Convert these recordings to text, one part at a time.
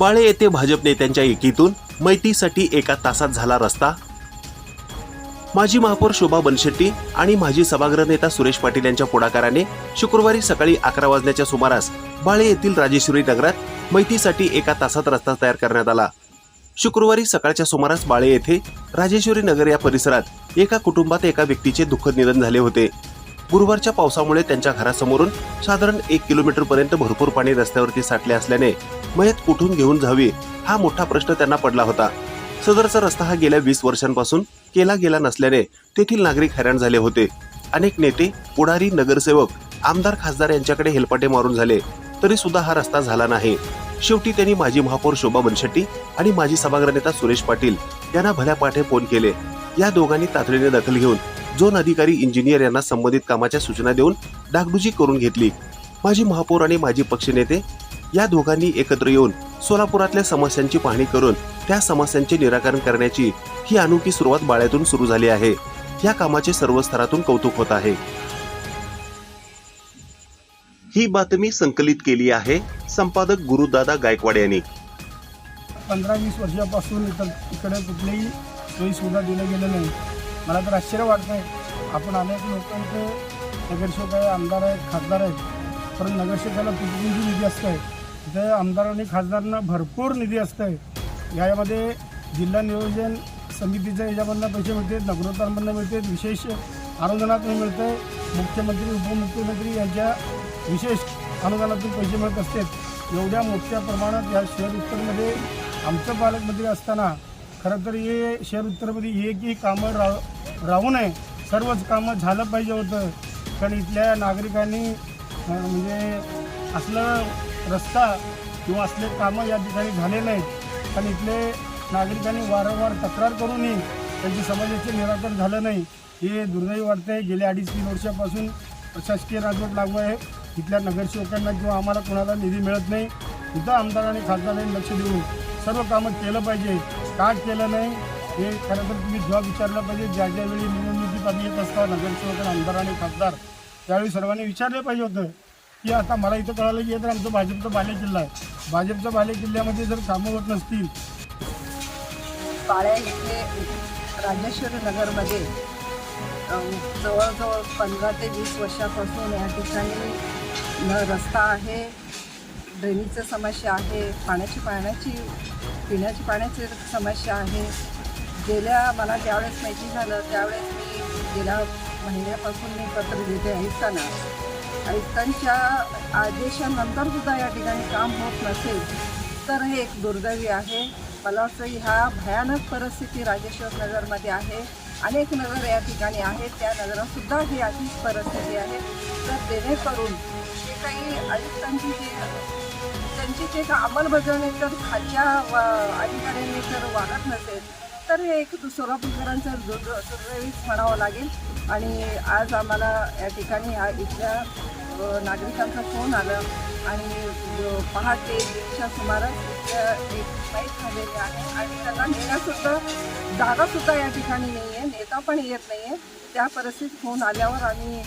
बाळे येथे भाजप नेत्यांच्या एकीतून मैतीसाठी एका तासात झाला रस्ता. माजी महापौर शोभा बनशेट्टी आणि माजी सभागृह नेता सुरेश पाटील यांच्या पुढाकाराने शुक्रवारी सकाळी अकरा वाजण्याच्या सुमारास बाळे येथील राजेश्वरी नगरात मैतीसाठी एका तासात रस्ता तयार करण्यात आला. शुक्रवारी सकाळच्या सुमारास बाळे येथे राजेश्वरी नगर या परिसरात एका कुटुंबात एका व्यक्तीचे दुःखद निधन झाले होते. गुरुवारच्या पावसामुळे त्यांच्या घरासमोरून साधारण एक किलोमीटर पर्यंत भरपूर पाणी रस्त्यावरती साठले असल्याने मयत कुठून घेऊन जावी हा मोठा प्रश्न त्यांना पडला होता. सदरचा रस्ता हा गेल्या वीस वर्षांपासून केला गेला नसल्याने तेथील नागरिक हैराण झाले होते. अनेक नेते पुढारी नगरसेवक आमदार खासदार यांच्याकडे हेलपाटे मारून झाले. तरी सुद्धा हा रस्ता झाला नाही. शेवटी त्यांनी माजी महापौर शोभा बनशेट्टी आणि माजी सभागृह नेता सुरेश पाटील यांना भल्या पाठे फोन केले. या दोघांनी तातडीने दखल घेऊन झोन अधिकारी इंजिनियर यांना संबंधित कामाच्या सूचना देऊन डागडुजी करून घेतली. माजी महापौर आणि माजी पक्षनेते या दोघांनी एकत्र येऊन सोलापुरातल्या समस्यांची पाहणी करून त्या समस्यांचे निराकरण करण्याची ही अनोखी सुरुवात बाळ्यातून सुरू झाली आहे. या कामाचे सर्व स्तरातून कौतुक होत आहे. ही बातमी संकलित केली आहे संपादक गुरुदादा गायकवाड यांनी. पंधरा वीस वर्षापासून इकडे कुठलीही सोयी सुविधा दिल्या गेल्या नाही मला तर आश्चर्य वाटतं आहे आपण अनेक लोक इथे नगरसेवक आहे आमदार आहेत खासदार आहेत. पण नगरसेवकाला कुठलीही निधी असतं आहे इथे आमदार आणि खासदारांना भरपूर निधी असतं आहे यामध्ये जिल्हा नियोजन समितीच्या याच्यामधनं पैसे मिळते नगरोत्तरांमधनं मिळते विशेष अनुदानातून मिळतं. मुख्यमंत्री उपमुख्यमंत्री यांच्या विशेष अनुदानातून पैसे मिळत असतात. एवढ्या मोठ्या प्रमाणात या शहर उत्तरमध्ये आमचं पालकमंत्री असताना खरं तर हे शहर उत्तरमध्ये एकही कामं राह राहू नये. सर्वच कामं झालं पाहिजे होतं. कारण इथल्या नागरिकांनी म्हणजे असलं रस्ता किंवा असले कामं या ठिकाणी झाले नाहीत. पण इथले नागरिकांनी वारंवार तक्रार करूनही त्यांची समाजाचे निराकरण झालं नाही. हे दुर्दैवी वाटतंय. गेल्या अडीच तीन वर्षापासून प्रशासकीय राजवट लागू आहे. इथल्या नगरसेवकांना किंवा आम्हाला कोणाला निधी मिळत नाही. इथं आमदारांनी खासदारांनी लक्ष देऊन सर्व कामं केलं पाहिजे. का केलं नाही. हे खरं तर तुम्ही जॉब विचारलं पाहिजे ज्या ज्यावेळी निवडणुकीत आम्ही येत असता नगरसेवक आमदार आणि खासदार त्यावेळी सर्वांनी विचारलं पाहिजे होतं. की आता मला इथं कळालं की तर आमचं भाजपचा बाले किल्ला आहे. भाजपच्या बाले किल्ल्यामध्ये जर कामं होत नसतील. पाळ्या इथे राजेश्वरी नगरमध्ये जवळजवळ पंधरा ते वीस वर्षापासून या ठिकाणी न रस्ता आहे. ड्रेनेजचं समस्या आहे. पाण्याची पाण्याची पिण्याची पाण्याची समस्या आहे. गेल्या मला ज्यावेळेस माहिती झालं त्यावेळेस मी गेल्या महिन्यापासून मी पत्र देते आयुक्तांना आयुक्तांच्या आदेशानंतर सुद्धा या ठिकाणी काम होत नसेल तर हे एक दुर्दैवी आहे. मला वाटतं ह्या भयानक परिस्थिती राजेश्वर नगरमध्ये आहे. अनेक नगर या ठिकाणी आहेत. त्या नगरातसुद्धा ही अशीच परिस्थिती आहे. तर जेणेकरून जे काही आयुक्तांची जी त्यांची जे अंमलबजावणी जर खालच्या अधिकाऱ्यांनी जर वागत नसेल तर हे एक सोलापूरकरांचं दुर् दुर्दैवीच म्हणावं लागेल. आणि आज आम्हाला या ठिकाणी या इथल्या नागरिकांचा फोन आला आणि पहाटे दीडच्या सुमारास एक फाईट झालेली आहे आणि त्यांना नेण्यासुद्धा जागासुद्धा या ठिकाणी नाही आहे नेता पण येत नाही आहे त्या परिस्थितीत फोन आल्यावर आम्ही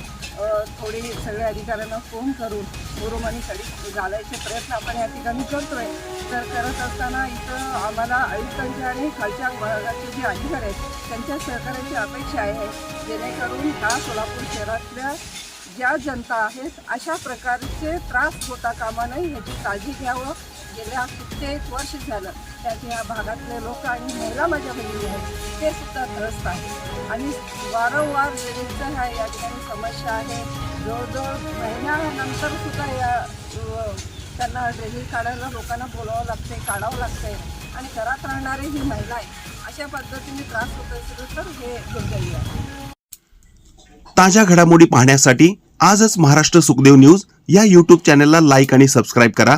थोडी सगळ्या अधिकाऱ्यांना फोन करून मुरुमानीकडे घालायचे प्रयत्न आपण या ठिकाणी करतोय. तर करत असताना इथं आम्हाला आयुक्तांच्या आणि खालच्या भागाचे जे अधिकारी आहेत त्यांच्या सहकार्याची अपेक्षा आहे. जेणेकरून ह्या सोलापूर शहरातल्या ज्या जनता आहेत अशा प्रकारचे त्रास होता कामा नये ह्याची काळजी घ्यावं. गेल्या कित्येक वर्ष झालं त्यात या भागातले लोक आणि महिला माझ्या बहिणी आहेत ते सुद्धा त्रस्त आहेत. आणि वारंवार विविध ह्या या ठिकाणी समस्या आहे. जवळजवळ महिन्यानंतर सुद्धा या त्यांना ड्रेनेज काढायला लोकांना बोलावं लागते काढावं लागते आणि घरात राहणारी ही महिला आहे अशा पद्धतीने त्रास होत असेल तर हे दुर्दैवी आहे. ताज्या घडामोडी पाहण्यासाठी आजच महाराष्ट्र सुखदेव न्यूज या यूट्यूब चॅनलला लाईक आणि सबस्क्राईब करा.